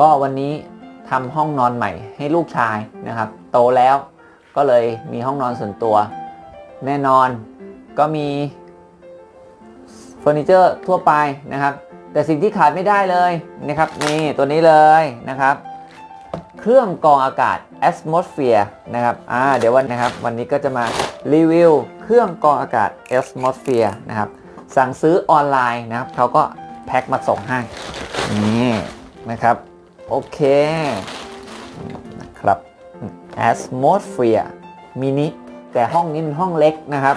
ก็วันนี้ทำห้องนอนใหม่ให้ลูกชายนะครับ โตแล้วก็เลยมีห้องนอนส่วนตัว แน่นอนก็มีเฟอร์นิเจอร์ทั่วไปนะครับ แต่สิ่งที่ขาดไม่ได้เลยนะครับนี่ตัวนี้เลยนะครับ เครื่องกรองอากาศ Atmosphere นะครับอ่าเดี๋ยววันนะครับ วันนี้ก็จะมารีวิวเครื่องกรองอากาศ Atmosphere นะครับ สั่งซื้อออนไลน์นะครับเขาก็แพ็คมาส่งให้นี่นะครับ โอเค นะครับ Atmosphere mini แต่ห้องนี้เป็นห้องเล็กนะครับ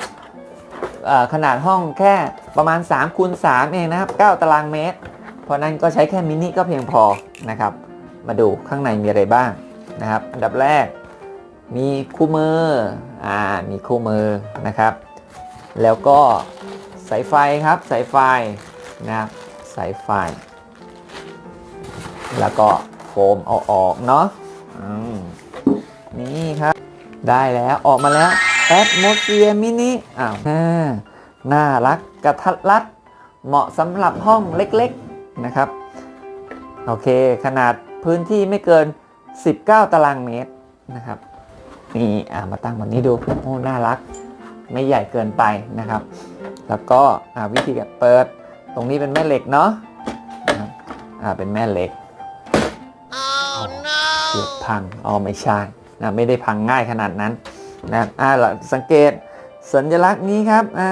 ขนาดห้องแค่ประมาณ3คูณ3เองนะครับ 9 ตารางเมตร เพราะนั้นก็ใช้แค่มินิก็เพียงพอนะครับ มาดูข้างในมีอะไรบ้างนะครับ อันดับแรกมีคู่มือ อ่า มีคู่มือนะครับ แล้วก็สายไฟครับ สายไฟนะครับ สายไฟ แล้วก็โฟมเอาออกเนาะอืมนี่ครับ ได้แล้วออกมาแล้ว Atmosphere Mini อ้าวน่าน่ารักกระทัดรัด เหมาะสำหรับห้องเล็กๆนะครับ โอเค ขนาดพื้นที่ไม่เกิน 19 ตารางเมตรนะครับ นี่อ่ามาตั้งแบบนี้ดูโอ้น่ารัก ไม่ใหญ่เกินไปนะครับ แล้วก็อ่าวิธีการเปิด ตรงนี้เป็นแม่เหล็กเนาะอ่าเป็นแม่เหล็ก กือบพังอ๋อไม่ใช่นะไม่ได้พังง่ายขนาดนั้นนะอ่าเราสังเกตสัญลักษณ์นี้ครับอ่า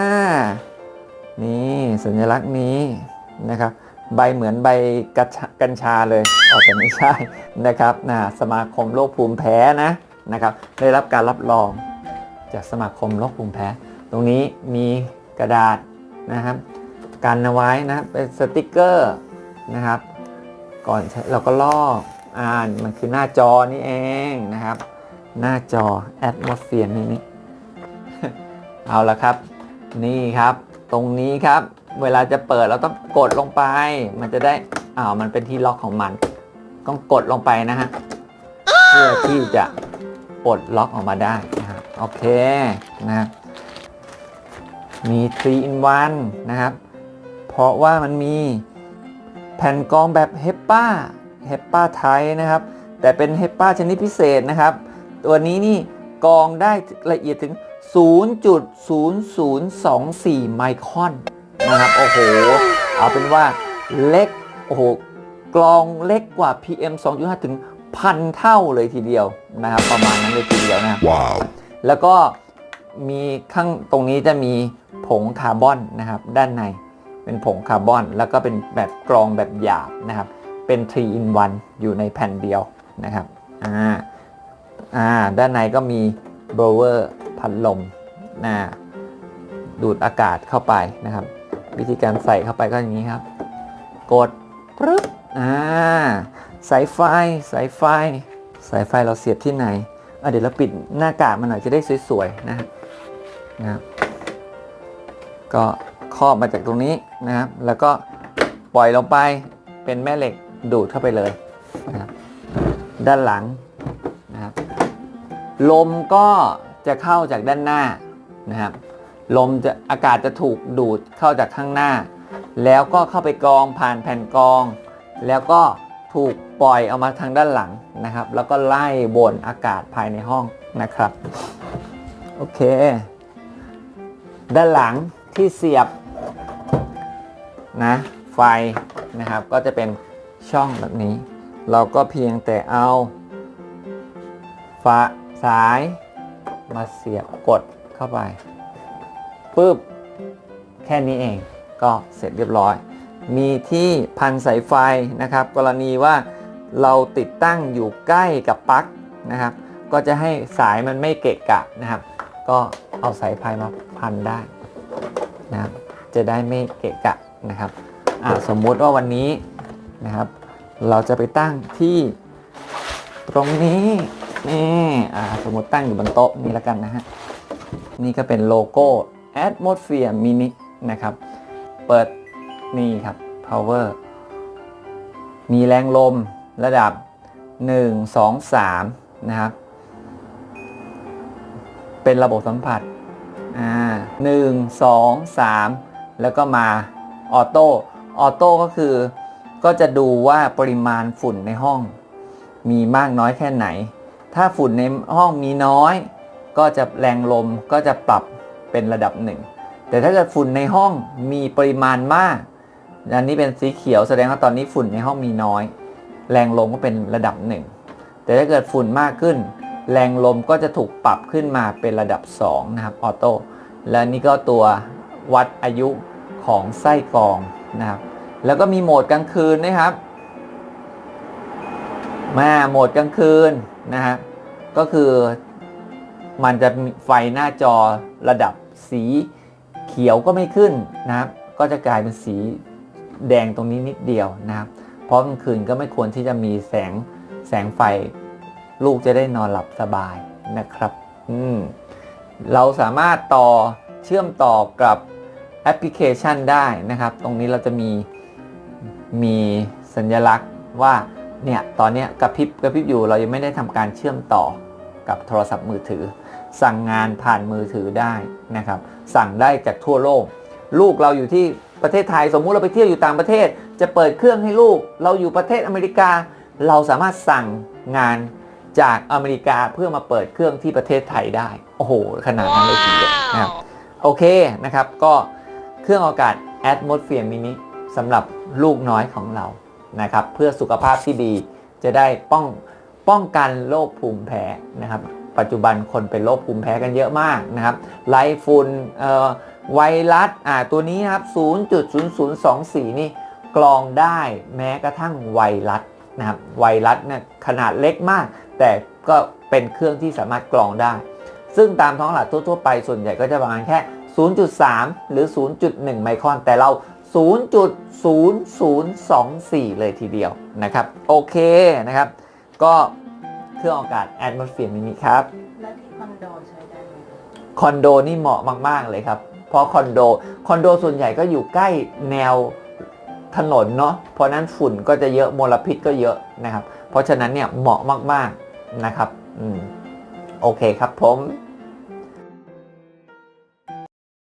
นี่สัญลักษณ์นี้นะครับใบเหมือนใบกัญชากัญชาเลยออกแต่ไม่ใช่นะครับนะสมาคมโรคภูมิแพ้นะนะครับ ได้รับการรับรองจากสมาคมโรคภูมิแพ้ ตรงนี้มีกระดาษนะครับกันเอาไว้นะเป็นสติกเกอร์นะครับ ก่อนเราก็ลอก อ่านมันคือหน้าจอนี่เองนะครับ หน้าจอ Atmosphere นี่นี่เอาละครับ นี่ครับ ตรงนี้ครับ เวลาจะเปิดเราต้องกดลงไป มันจะได้อ้าวมันเป็นที่ล็อกของมัน ต้องกดลงไปนะฮะเพื่อที่จะปลดล็อกออกมาได้นะครับโอเคนะมี3 in 1นะครับ เพราะว่ามันมีแผ่นกองแบบเฮปป้า เฮปปาไทนะครับ แต่เป็นเฮปปาชนิดพิเศษนะครับ ตัวนี้นี่กรองได้ละเอียดถึง 0.0024 ไมครอนนะครับ โอ้โห เอาเป็นว่าเล็ก โอ้โหกรองเล็กกว่า PM 2.5 ถึงพันเท่าเลยทีเดียวนะครับ ประมาณนั้นเลยทีเดียวนะครับ Wow. แล้วก็มีข้างตรงนี้จะมีผงคาร์บอนนะครับ ด้านในเป็นผงคาร์บอน แล้วก็เป็นแบบกรองแบบหยาบนะครับ เป็น 3 in 1 อยู่ในแผ่นเดียวนะครับอ่าอ่าด้านในก็มีโบเวอร์พัดลมนะดูดอากาศเข้าไปนะครับ วิธีการใส่เข้าไปก็อย่างนี้ครับ กดปึ๊บอ่าสายไฟสายไฟสายไฟเราเสียบที่ไหนอะเดี๋ยวเราปิดหน้ากากมันหน่อยจะได้สวยๆนะฮะนะครับก็ครอบมาจากตรงนี้นะครับ แล้วก็ปล่อยลงไปเป็นแม่เหล็ก ดูดเข้าไปเลยนะครับด้านหลังนะครับลมก็จะเข้าจากด้านหน้านะครับลมจะอากาศจะถูกดูดเข้าจากข้างหน้า แล้วก็เข้าไปกองผ่านแผ่นกอง แล้วก็ถูกปล่อยเอามาทางด้านหลังนะครับ แล้วก็ไล่วนอากาศภายในห้องนะครับโอเค ด้านหลังที่เสียบนะไฟนะครับก็จะเป็น ช่องแบบนี้ เราก็เพียงแต่เอาฝาสายมาเสียบกดเข้าไปปุ๊บแค่นี้เองก็เสร็จเรียบร้อย มีที่พันสายไฟนะครับ กรณีว่าเราติดตั้งอยู่ใกล้กับปลั๊กนะครับ ก็จะให้สายมันไม่เกะกะนะครับ ก็เอาสายไฟมาพันได้นะครับจะได้ไม่เกะกะนะครับอ่าสมมุติว่าวันนี้ นะครับ เราจะไปตั้งที่ตรงนี้นี่สมมติตั้งอยู่บนโต๊ะนี้แล้วกันนะฮะนี่ก็เป็นโลโก้ Atmosphere Mini นะครับ เปิดนี่ครับ power มีแรงลมระดับ 1 2 3 นะครับ เป็นระบบสัมผัสอ่าหนึ่งสองสามแล้วก็มาออโต้ออโต้ก็คือ ก็จะดูว่าปริมาณฝุ่นในห้อง มีมากน้อยแค่ไหน ถ้าฝุ่นในห้องมีน้อย ก็จะแรงลมก็จะปรับเป็นระดับหนึ่ง แต่ถ้าเกิดฝุ่นในห้องมีปริมาณมาก อันนี้เป็นสีเขียวแสดงว่าตอนนี้ฝุ่นในห้องมีน้อย แรงลมก็เป็นระดับหนึ่ง แต่ถ้าเกิดฝุ่นมากขึ้น แรงลมก็จะถูกปรับขึ้นมาเป็นระดับ2นะครับออโต้ และนี่ก็ตัววัดอายุของไส้กรองนะครับ แล้วก็มีโหมดกลางคืนนะครับ มาโหมดกลางคืนนะครับก็คือมันจะไฟหน้าจอระดับสีเขียวก็ไม่ขึ้นนะครับ ก็จะกลายเป็นสีแดงตรงนี้นิดเดียวนะครับ เพราะกลางคืนก็ไม่ควรที่จะมีแสงแสงไฟ ลูกจะได้นอนหลับสบายนะครับ อืมเราสามารถต่อเชื่อมต่อกับแอปพลิเคชันได้นะครับ ตรงนี้เราจะมี มีสัญลักษณ์ว่าเนี่ยตอนนี้กระพริบกระพริบอยู่เรายังไม่ได้ทำการเชื่อมต่อกับโทรศัพท์มือถือ สั่งงานผ่านมือถือได้นะครับ สั่งได้จากทั่วโลก ลูกเราอยู่ที่ประเทศไทยสมมุติเราไปเที่ยวอยู่ต่างประเทศ จะเปิดเครื่องให้ลูก เราอยู่ประเทศอเมริกา เราสามารถสั่งงานจากอเมริกาเพื่อมาเปิดเครื่องที่ประเทศไทยได้ โอ้โห ขนาดนั้นเลยทีเดียวนะครับโอเคนะครับก็เครื่องอากาศ Atmosphere Mini สำหรับลูกน้อยของเรานะครับ เพื่อสุขภาพที่ดีจะได้ป้องป้องกันโรคภูมิแพ้นะครับ ปัจจุบันคนเป็นโรคภูมิแพ้กันเยอะมากนะครับไลฝุ่นเอ่อไวรัสอ่าตัวนี้นะครับ 0.0024 นี่กรองได้แม้กระทั่งไวรัสนะครับไวรัสเนี่ยขนาดเล็กมาก แต่ก็เป็นเครื่องที่สามารถกรองได้ ซึ่งตามท้องตลาดทั่วๆไปส่วนใหญ่ก็จะประมาณแค่ 0.3 หรือ 0.1 ไมครอน แต่เรา 0.0024 เลยทีเดียวนะครับ โอเคนะครับ ก็เครื่องอากาศ Atmosphere Mini ครับแล้วที่คอนโดใช้ได้ไหมคะคอนโดนี่เหมาะมาก ๆ เลยครับ เพราะคอนโดคอนโดส่วนใหญ่ก็อยู่ใกล้แนวถนนเนาะเพราะนั้นฝุ่นก็จะเยอะมลพิษก็เยอะนะครับ เพราะฉะนั้นเนี่ยเหมาะมาก ๆ นะครับ อืม โอเคครับผม